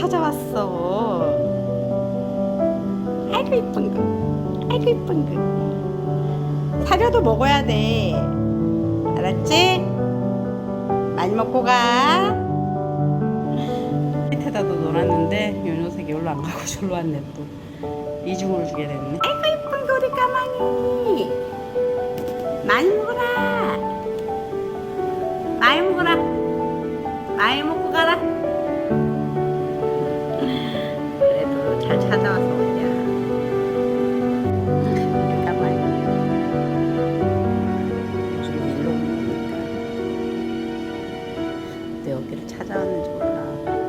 찾아왔어. 아이고 이쁜 거. 아이고 이쁜 거. 사료도 먹어야 돼. 알았지? 많이 먹고 가. 밑에다 도 놀았는데 요 녀석이 올라 안 가고 절로 왔네 또. 이중으로 주게 됐네. 아이고 이쁜 거 우리 까망이. 많이 먹어라. 많이 먹어라. 아이 먹고 가라. 그래도 잘 찾아와서 오냐. 우리가 그러니까 많이 요즘 일로 오니까 또 여기를 찾아왔는지 몰라.